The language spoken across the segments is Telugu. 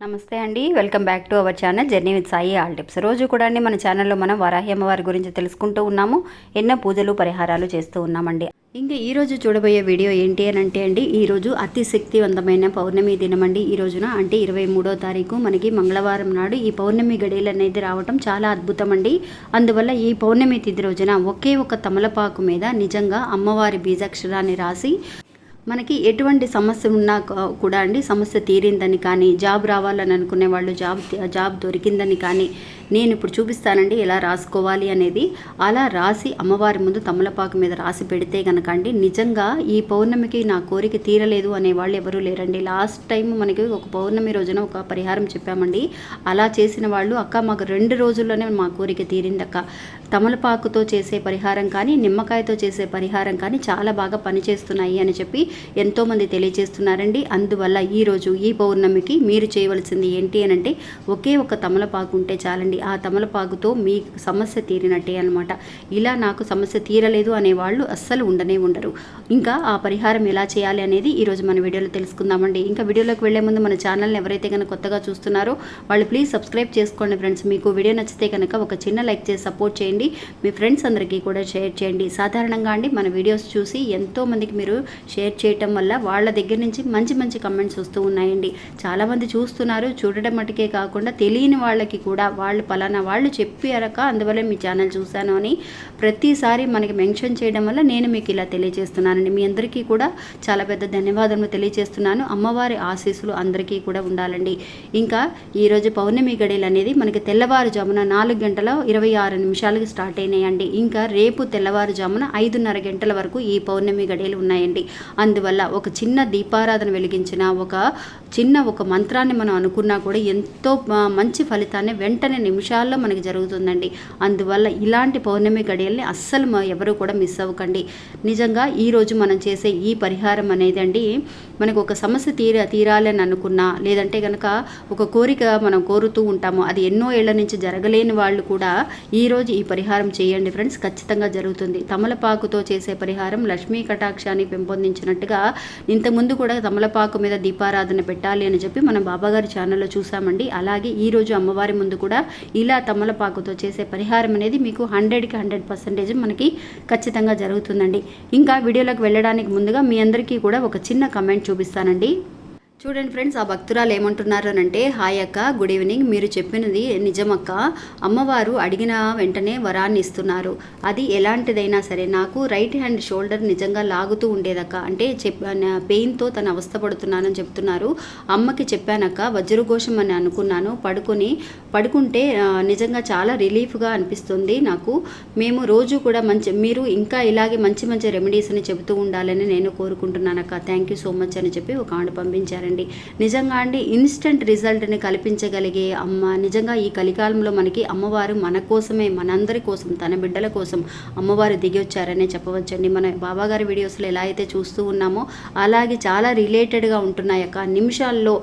నమస్తే అండి. Welcome back to our channel journey with Sai all tips. రోజు కూడా అండి మన ఛానల్లో మనం వరాహి అమ్మవారి గురించి తెలుసుకుంటూ ఉన్నాము. ఎన్నో పూజలు పరిహారాలు చేస్తూ ఉన్నామండి. ఇంకా ఈ రోజు చూడబోయే వీడియో ఏంటి అని అంటే అండి ఈ రోజు అతి శక్తివంతమైన పౌర్ణమి దినమండి ఈ రోజున అంటే ఇరవై మూడో తారీఖు మనకి మంగళవారం నాడు ఈ పౌర్ణమి గడియలు అనేది రావటం చాలా అద్భుతం అండి. అందువల్ల ఈ పౌర్ణమి తిథి రోజున ఒకే ఒక తమలపాకు మీద నిజంగా అమ్మవారి బీజాక్షరాన్ని రాసి మనకి ఎటువంటి సమస్య ఉన్నా కూడా అండి సమస్య తీరిందని కానీ జాబ్ రావాలని అనుకునే వాళ్ళు జాబ్ జాబ్ దొరికిందని కానీ నేను ఇప్పుడు చూపిస్తానండి ఎలా రాసుకోవాలి అనేది. అలా రాసి అమ్మవారి ముందు తమలపాకు మీద రాసి పెడితే కనుక అండి నిజంగా ఈ పౌర్ణమికి నా కోరిక తీరలేదు అనే వాళ్ళు ఎవరూ లేరండి. లాస్ట్ టైం మనకి ఒక పౌర్ణమి రోజున ఒక పరిహారం చెప్పామండి. అలా చేసిన వాళ్ళు అక్క మాకు రెండు రోజుల్లోనే మా కోరిక తీరిందక్క. తమలపాకుతో చేసే పరిహారం కానీ నిమ్మకాయతో చేసే పరిహారం కానీ చాలా బాగా పనిచేస్తున్నాయి అని చెప్పి ఎంతోమంది తెలియజేస్తున్నారండి. అందువల్ల ఈరోజు ఈ పౌర్ణమికి మీరు చేయవలసింది ఏంటి అని అంటే ఒకే ఒక తమలపాకు ఉంటే చాలండి. ఆ తమలపాకుతో మీ సమస్య తీరినట్టే అనమాట ఇలా నాకు సమస్య తీరలేదు అనే వాళ్ళు అస్సలు ఉండనే ఉండరు. ఇంకా ఆ పరిహారం ఎలా చేయాలి అనేది ఈరోజు మన వీడియోలో తెలుసుకుందామండి. ఇంకా వీడియోలోకి వెళ్ళే ముందు మన ఛానల్ని ఎవరైతే కనుక కొత్తగా చూస్తున్నారో వాళ్ళు ప్లీజ్ సబ్స్క్రైబ్ చేసుకోండి ఫ్రెండ్స్. మీకు వీడియో నచ్చితే కనుక ఒక చిన్న లైక్ చేసి సపోర్ట్ చేయండి. మీ ఫ్రెండ్స్ అందరికీ కూడా షేర్ చేయండి. సాధారణంగా అండి మన వీడియోస్ చూసి ఎంతో మందికి మీరు షేర్ చేయటం వల్ల వాళ్ళ దగ్గర నుంచి మంచి మంచి కమెంట్స్ వస్తూ ఉన్నాయండి. చాలామంది చూస్తున్నారు. చూడడం మటుకే కాకుండా తెలియని వాళ్ళకి కూడా వాళ్ళు పలానా వాళ్ళు చెప్పారక అందువల్ల మీ ఛానల్ చూశాను అని ప్రతిసారి మనకి మెన్షన్ చేయడం వల్ల నేను మీకు ఇలా తెలియజేస్తున్నానండి. మీ అందరికీ కూడా చాలా పెద్ద ధన్యవాదములు తెలియజేస్తున్నాను. అమ్మవారి ఆశీస్సులు అందరికీ కూడా ఉండాలండి. ఇంకా ఈరోజు పౌర్ణమి గడియలు అనేది మనకి తెల్లవారుజామున నాలుగు గంటల ఇరవై ఆరు నిమిషాలకు స్టార్ట్ అయినాయండి. ఇంకా రేపు తెల్లవారుజామున ఐదున్నర గంటల వరకు ఈ పౌర్ణమి గడియలు ఉన్నాయండి. అందువల్ల ఒక చిన్న దీపారాధన వెలిగించిన ఒక చిన్న ఒక మంత్రాన్ని మనం అనుకున్నా కూడా ఎంతో మంచి ఫలితాన్ని వెంటనే నిమిషాల్లో మనకి జరుగుతుందండి. అందువల్ల ఇలాంటి పౌర్ణమి గడియల్ని అస్సలు ఎవరు కూడా మిస్ అవ్వకండి. నిజంగా ఈరోజు మనం చేసే ఈ పరిహారం అనేది అండి మనకు ఒక సమస్య తీర తీరాలని అనుకున్నా లేదంటే కనుక ఒక కోరిక మనం కోరుతూ ఉంటాము అది ఎన్నో ఏళ్ళ నుంచి జరగలేని వాళ్ళు కూడా ఈరోజు ఈ పరిహారం చేయండి ఫ్రెండ్స్. ఖచ్చితంగా జరుగుతుంది. తమలపాకుతో చేసే పరిహారం లక్ష్మీ కటాక్షాన్ని పెంపొందించినట్టుగా ఇంతకుముందు కూడా తమలపాకు మీద దీపారాధన పెట్టాలి అని చెప్పి మనం బాబాగారి ఛానల్లో చూసామండి. అలాగే ఈరోజు అమ్మవారి ముందు కూడా ఇలా తమలపాకుతో చేసే పరిహారం అనేది మీకు హండ్రెడ్కి హండ్రెడ్ పర్సెంటేజ్ మనకి ఖచ్చితంగా జరుగుతుందండి. ఇంకా వీడియోలోకి వెళ్ళడానికి ముందుగా మీ అందరికీ కూడా ఒక చిన్న కమెంట్ చూపిస్తానండి. చూడండి ఫ్రెండ్స్ ఆ భక్తురాలు ఏమంటున్నారు అని అంటే హాయ్ అక్క గుడ్ ఈవినింగ్. మీరు చెప్పినది నిజమక్క. అమ్మవారు అడిగిన వెంటనే వరాన్ని ఇస్తున్నారు. అది ఎలాంటిదైనా సరే నాకు రైట్ హ్యాండ్ షోల్డర్ నిజంగా లాగుతూ ఉండేదక్క. అంటే చెప్ పెయిన్తో తను అవస్థపడుతున్నానని చెప్తున్నారు. అమ్మకి చెప్పానక్క వజ్రఘోషం అని అనుకున్నాను. పడుకొని పడుకుంటే నిజంగా చాలా రిలీఫ్గా అనిపిస్తుంది నాకు. మేము రోజు కూడా మంచి మీరు ఇంకా ఇలాగే మంచి మంచి రెమెడీస్ని చెబుతూ ఉండాలని నేను కోరుకుంటున్నానక్క. థ్యాంక్ యూ సో మచ్ అని చెప్పి ఒక ఆవిడ పంపించారండి నిజంగా అండి ఇన్స్టెంట్ రిజల్ట్ని కల్పించగలిగే అమ్మ నిజంగా ఈ కలికాలంలో మనకి అమ్మవారు మన కోసమే మనందరి కోసం తన బిడ్డల కోసం అమ్మవారు దిగి వచ్చారనే చెప్పవచ్చండి. మన బాబాగారి వీడియోస్లో ఎలా అయితే చూస్తూ ఉన్నామో అలాగే చాలా రిలేటెడ్గా ఉంటున్నాయి అక్క. నిమిషాల్లో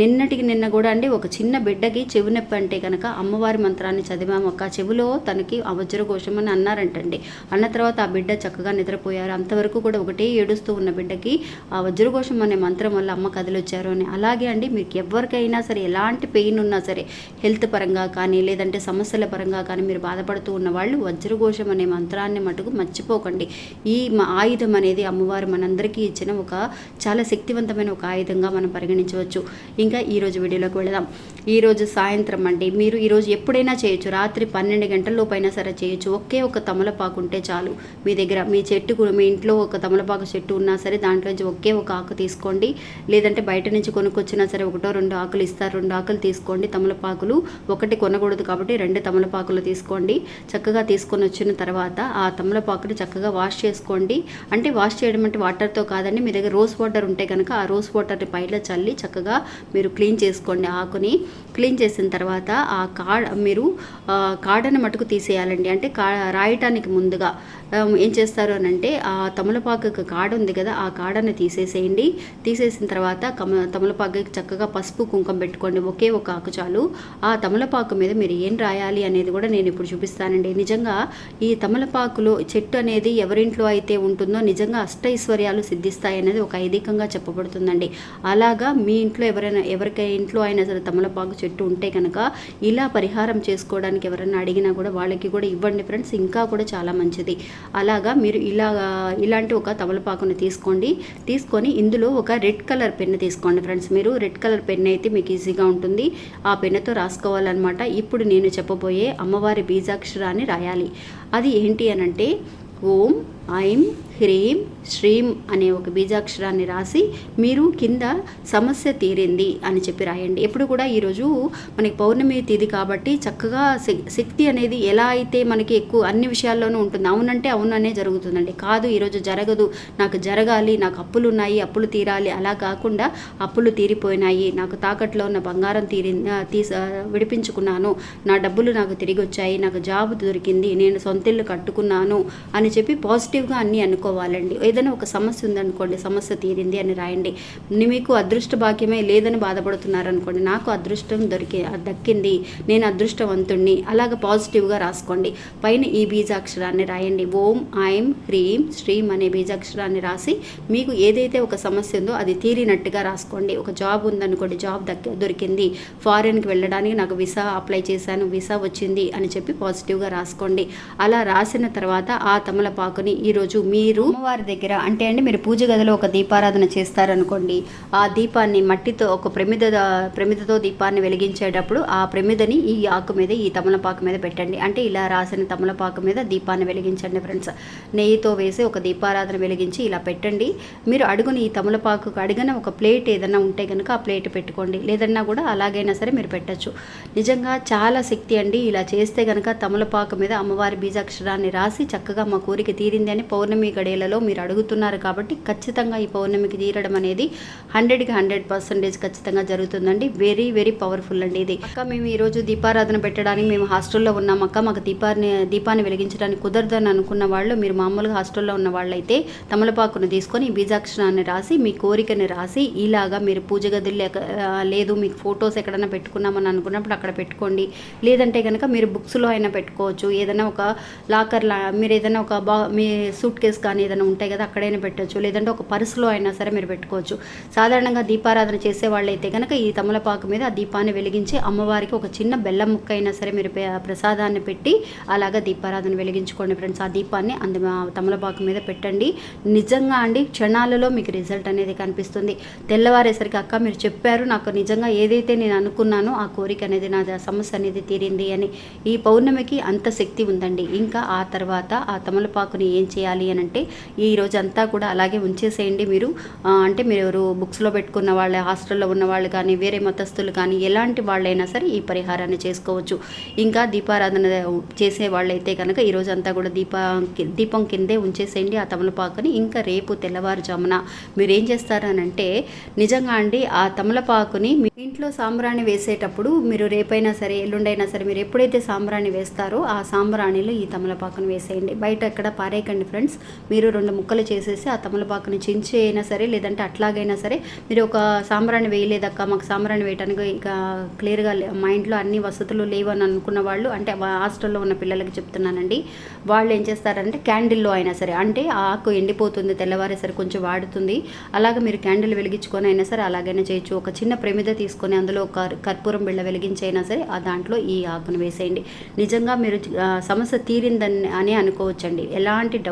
నిన్నటికి నిన్న కూడా అండి ఒక చిన్న బిడ్డకి చెవి నొప్పి అంటే కనుక అమ్మవారి మంత్రాన్ని చదివాము అక్క. చెవిలో తనకి ఆ వజ్రఘోషం అని అన్నారంటండి. అన్న తర్వాత ఆ బిడ్డ చక్కగా నిద్రపోయారు. అంతవరకు కూడా ఒకటే ఏడుస్తూ ఉన్న బిడ్డకి ఆ వజ్రఘోషం అనే మంత్రం వల్ల అమ్మ వచ్చారు అని. అలాగే అండి మీకు ఎవరికైనా సరే ఎలాంటి పెయిన్ ఉన్నా సరే హెల్త్ పరంగా కానీ లేదంటే సమస్యల పరంగా కానీ మీరు బాధపడుతూ ఉన్న వాళ్ళు వజ్రఘోషం అనే మంత్రాన్ని మటుకు మర్చిపోకండి. ఈ మ- ఆయుధం అనేది అమ్మవారు మనందరికీ ఇచ్చిన ఒక చాలా శక్తివంతమైన ఒక ఆయుధంగా మనం పరిగణించవచ్చు. ఇంకా ఈరోజు వీడియోలోకి వెళదాం. ఈరోజు సాయంత్రం అండి మీరు ఈరోజు ఎప్పుడైనా చేయొచ్చు. రాత్రి పన్నెండు గంటల లోపైనా సరే చేయొచ్చు. ఒకే ఒక తమలపాకు ఉంటే చాలు. మీ దగ్గర మీ చెట్టు మీ ఇంట్లో ఒక తమలపాకు చెట్టు ఉన్నా సరే దాంట్లోంచి ఒకే ఒక ఆకు తీసుకోండి. లేదంటే బయట నుంచి కొనుక్కొచ్చినా సరే ఒకటో రెండు ఆకులు ఇస్తారు. రెండు ఆకులు తీసుకోండి. తమలపాకులు ఒకటి కొనకూడదు కాబట్టి రెండు తమలపాకులు తీసుకోండి. చక్కగా తీసుకొని వచ్చిన తర్వాత ఆ తమలపాకుని చక్కగా వాష్ చేసుకోండి. అంటే వాష్ చేయడం అంటే వాటర్తో కాదండి. మీ దగ్గర రోజ్ వాటర్ ఉంటే కనుక ఆ రోజ్ వాటర్ని పైన చల్లి చక్కగా మీరు క్లీన్ చేసుకోండి ఆకుని. క్లీన్ చేసిన తర్వాత ఆ కాడ మీరు కాడను మటుకు తీసేయాలండి. అంటే కా రాయటానికి ముందుగా ఏం చేస్తారు అని అంటే ఆ తమలపాకు కాడ ఉంది కదా ఆ కాడను తీసేసేయండి. తీసేసిన తర్వాత కమ తమలపాకుకి చక్కగా పసుపు కుంకుమ పెట్టుకోండి. ఒకే ఒక ఆకు చాలు. ఆ తమలపాకు మీద మీరు ఏం రాయాలి అనేది కూడా నేను ఇప్పుడు చూపిస్తానండి. నిజంగా ఈ తమలపాకులో చెట్టు అనేది ఎవరింట్లో అయితే ఉంటుందో నిజంగా అష్టైశ్వర్యాలు సిద్ధిస్తాయి అనేది ఒక ఐదికంగా చెప్పబడుతుందండి. అలాగా మీ ఇంట్లో ఎవరైనా ఎవరికై ఇంట్లో అయినా సరే తమలపాకు చెట్టు ఉంటే కనుక ఇలా పరిహారం చేసుకోవడానికి ఎవరైనా అడిగినా కూడా వాళ్ళకి కూడా ఇవ్వండి ఫ్రెండ్స్. ఇంకా కూడా చాలా మంచిది. అలాగా మీరు ఇలా ఇలాంటి ఒక తమలపాకుని తీసుకోండి. తీసుకొని ఇందులో ఒక రెడ్ కలర్ పెన్ను తీసుకోండి. ఫ్రెండ్స్. మీరు రెడ్ కలర్ పెన్ అయితే మీకు ఈజీగా ఉంటుంది. ఆ పెన్నుతో రాసుకోవాలన్నమాట. ఇప్పుడు నేను చెప్పబోయే అమ్మవారి బీజాక్షరాన్ని రాయాలి. అది ఏంటి అనంటే ఓం ఐం హ్రీం శ్రీం అనే ఒక బీజాక్షరాన్ని రాసి మీరు కింద సమస్య తీరింది అని చెప్పి రాయండి. ఎప్పుడు కూడా ఈరోజు మనకి పౌర్ణమి తిథి కాబట్టి చక్కగా శక్తి అనేది ఎలా అయితే మనకి ఎక్కువ అన్ని విషయాల్లోనూ ఉంటుంది. అవునంటే అవుననే జరుగుతుందండి. కాదు ఈరోజు జరగదు. నాకు జరగాలి నాకు అప్పులు ఉన్నాయి అప్పులు తీరాలి. అలా కాకుండా అప్పులు తీరిపోయినాయి. నాకు తాకట్లో ఉన్న బంగారం తీరి ఆ, తీస విడిపించుకున్నాను. నా డబ్బులు నాకు తిరిగి వచ్చాయి నాకు జాబ్ దొరికింది. నేను సొంతిల్లు కట్టుకున్నాను అని చెప్పి పాజిటివ్ పాజిటివ్గా అన్నీ అనుకోవాలండి. ఏదైనా ఒక సమస్య ఉందనుకోండి సమస్య తీరింది అని రాయండి. మీకు అదృష్ట భాగ్యమే లేదని బాధపడుతున్నారు అనుకోండి నాకు అదృష్టం దొరికి దక్కింది నేను అదృష్టవంతుణ్ణి అలాగ పాజిటివ్గా రాసుకోండి. పైన ఈ బీజాక్షరాన్ని రాయండి. ఓం ఐం హ్రీం శ్రీం అనే బీజాక్షరాన్ని రాసి మీకు ఏదైతే ఒక సమస్య ఉందో అది తీరినట్టుగా రాసుకోండి. ఒక జాబ్ ఉందనుకోండి జాబ్ దక్క దొరికింది. ఫారెన్కి వెళ్ళడానికి నాకు విసా అప్లై చేశాను విసా వచ్చింది అని చెప్పి పాజిటివ్గా రాసుకోండి. అలా రాసిన తర్వాత ఆ తమలపాకుని ఈరోజు మీరు అమ్మవారి దగ్గర అంటే అండి మీరు పూజ గదిలో ఒక దీపారాధన చేస్తారనుకోండి ఆ దీపాన్ని మట్టితో ఒక ప్రమిద ప్రమిదతో దీపాన్ని వెలిగించేటప్పుడు ఆ ప్రమిదని ఈ ఆకు మీద ఈ తమలపాకు మీద పెట్టండి. అంటే ఇలా రాసిన తమలపాకు మీద దీపాన్ని వెలిగించండి ఫ్రెండ్స్. నెయ్యితో వేసి ఒక దీపారాధన వెలిగించి ఇలా పెట్టండి. మీరు అడుగుని ఈ తమలపాకు అడిగిన ఒక ప్లేట్ ఏదైనా ఉంటే కనుక ఆ ప్లేట్ పెట్టుకోండి. లేదన్నా కూడా అలాగైనా సరే మీరు పెట్టచ్చు. నిజంగా చాలా శక్తి అండి. ఇలా చేస్తే కనుక తమలపాకు మీద అమ్మవారి బీజాక్షరాన్ని రాసి చక్కగా మా కోరిక తీరింది అని పౌర్ణమి గడియలలో మీరు అడుగుతున్నారు కాబట్టి ఖచ్చితంగా ఈ పౌర్ణమికి తీరడం అనేది హండ్రెడ్కి హండ్రెడ్ పర్సెంటేజ్ ఖచ్చితంగా జరుగుతుందండి. వెరీ వెరీ పవర్ఫుల్ అండి ఇది. అక్క మేము ఈరోజు దీపారాధన పెట్టడానికి మేము హాస్టల్లో ఉన్నాం. అక్క మాకు దీపాన్ని దీపాన్ని వెలిగించడానికి కుదరదని అనుకున్న వాళ్ళు మీరు మామూలుగా హాస్టల్లో ఉన్న వాళ్ళైతే తమలపాకును తీసుకొని బీజాక్షరాన్ని రాసి మీ కోరికని రాసి ఇలాగా మీరు పూజ గదిలో లేదు మీకు ఫొటోస్ ఎక్కడైనా పెట్టుకున్నామని అనుకున్నప్పుడు అక్కడ పెట్టుకోండి. లేదంటే కనుక మీరు బుక్స్లో అయినా పెట్టుకోవచ్చు. ఏదైనా ఒక లాకర్ లా మీరు ఏదైనా ఒక బా మీ సూట్ కేస్ కానీ ఏదైనా ఉంటాయి కదా అక్కడైనా పెట్టచ్చు. లేదంటే ఒక పర్సులో అయినా సరే మీరు పెట్టుకోవచ్చు. సాధారణంగా దీపారాధన చేసే వాళ్ళైతే కనుక ఈ తమలపాకు మీద ఆ దీపాన్ని వెలిగించి అమ్మవారికి ఒక చిన్న బెల్లం ముక్క అయినా సరే మీరు ప్రసాదాన్ని పెట్టి అలాగా దీపారాధన వెలిగించుకోండి ఫ్రెండ్స్. ఆ దీపాన్ని అందు తమలపాకు మీద పెట్టండి. నిజంగా అండి క్షణాలలో మీకు రిజల్ట్ అనేది కనిపిస్తుంది. తెల్లవారేసరికి అక్క మీరు చెప్పారు నాకు నిజంగా ఏదైతే నేను అనుకున్నానో ఆ కోరిక అనేది నా సమస్య అనేది తీరింది అని. ఈ పౌర్ణమికి అంత శక్తి ఉందండి. ఇంకా ఆ తర్వాత ఆ తమలపాకుని ఏం చేయాలి అని అంటే ఈ రోజు అంతా కూడా అలాగే ఉంచేసేయండి మీరు. అంటే మీరు ఎవరు బుక్స్లో పెట్టుకున్న వాళ్ళ హాస్టల్లో ఉన్న వాళ్ళు కానీ వేరే మతస్థులు కానీ ఎలాంటి వాళ్ళైనా సరే ఈ పరిహారాన్ని చేసుకోవచ్చు. ఇంకా దీపారాధన చేసే వాళ్ళైతే కనుక ఈ రోజు అంతా కూడా దీప దీపం కిందే ఉంచేసేయండి ఆ తమలపాకుని. ఇంకా రేపు తెల్లవారుజామున మీరు ఏం చేస్తారనంటే నిజంగా అండి ఆ తమలపాకుని మీ ఇంట్లో సాంబ్రాణి వేసేటప్పుడు మీరు రేపైనా సరే ఎల్లుండైనా సరే మీరు ఎప్పుడైతే సాంబ్రాణి వేస్తారో ఆ సాంబ్రాణిలో ఈ తమలపాకుని వేసేయండి. బయట ఎక్కడ పారేయకండి. ఫ్రెండ్స్. మీరు రెండు ముక్కలు చేసేసి ఆ తమలపాకుని చించి అయినా సరే లేదంటే అట్లాగైనా సరే మీరు ఒక సాంబ్రాన్ని వేయలేదక్క మాకు సాంబ్రాణి వేయడానికి ఇక క్లియర్గా మైండ్లో అన్ని వసతులు లేవని అనుకున్న వాళ్ళు అంటే హాస్టల్లో ఉన్న పిల్లలకి చెప్తున్నానండి. వాళ్ళు ఏం చేస్తారంటే క్యాండిల్లో అయినా సరే అంటే ఆ ఆకు ఎండిపోతుంది తెల్లవారేసరి కొంచెం వాడుతుంది. అలాగే మీరు క్యాండిల్ వెలిగించుకొని అయినా సరే అలాగైనా చేయొచ్చు. ఒక చిన్న ప్రమిద తీసుకొని అందులో ఒక కర్పూరం బిళ్ళ వెలిగించైనా సరే ఆ దాంట్లో ఈ ఆకును వేసేయండి. నిజంగా మీరు సమస్య తీరిందని అని అనుకోవచ్చండి. ఎలాంటి డౌట్